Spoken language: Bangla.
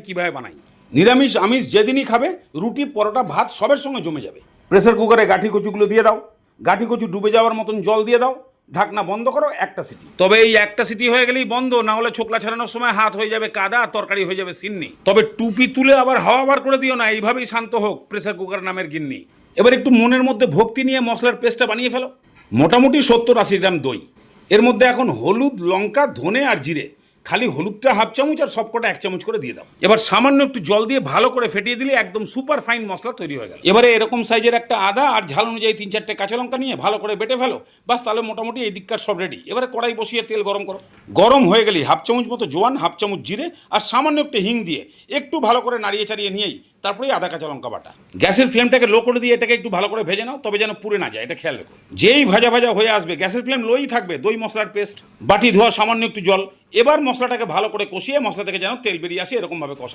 কীভাবে বানাই? নিরামিষ আমিষ যেদিনই খাবে রুটি পরোটা ভাত সবের সঙ্গে জমে যাবে। প্রেসার কুকারে গাঠি কচুগুলো দিয়ে দাও। গাঠি কচু ডুবে যাওয়ার মতন জল দিয়ে দাও। ঢাকনা বন্ধ করো একটা সিটি। তবে এই একটা সিটি হয়ে গেলেই বন্ধ না হলে ছোকলা ছাড়ানোর সময় হাত হয়ে যাবে কাদা তরকারি হয়ে যাবে সিন্নি। তবে টুপি তুলে আবার হাওয়া বার করে দিও না এইভাবেই শান্ত হোক প্রেসার কুকার নামের গিন্নি। এবার একটু মনের মধ্যে ভক্তি নিয়ে মশলার পেস্টটা বানিয়ে ফেলো। মোটামুটি সত্তর আশি গ্রাম দই। এর মধ্যে এখন হলুদ লঙ্কা ধনে আর জিরে। খালি হলুদটা হাফ চামচ আর সবকটা এক চামচ করে দিয়ে দাও। এবার সামান্য একটু জল দিয়ে ভালো করে ফেটিয়ে দিলে একদম সুপার ফাইন মশলা তৈরি হয়ে গেল। এবারে এরকম সাইজের একটা আদা আর ঝাল অনুযায়ী তিন চারটে কাঁচা লঙ্কা নিয়ে ভালো করে বেটে ফেলো বাস তাহলে মোটামুটি এই দিককার সব রেডি এবারে কড়াই বসিয়ে তেল গরম করো। গরম হয়ে গেলেই হাফ চামচ মতো জোয়ান হাফ চামচ জিরে আর সামান্য একটু হিং দিয়ে একটু ভালো করে নাড়িয়ে চাড়িয়ে নিয়েই তারপরেই আদা কাঁচা লঙ্কা বাটা। গ্যাসের ফ্লেমটাকে লো করে দিয়ে এটাকে একটু ভালো করে ভেজে নাও, তবে যেন পুড়ে না যায়, এটা খেয়াল রেখো। যেই ভাজা ভাজা হয়ে আসবে, গ্যাসের ফ্লেম লোই থাকবে, দই মশলার পেস্ট বাটি ধোয়া সামান্য একটু জল এবার মশলাটাকে ভালো করে কষিয়ে মশলা থেকে যেন তেল বেরিয়ে আসে এরকমভাবে কষা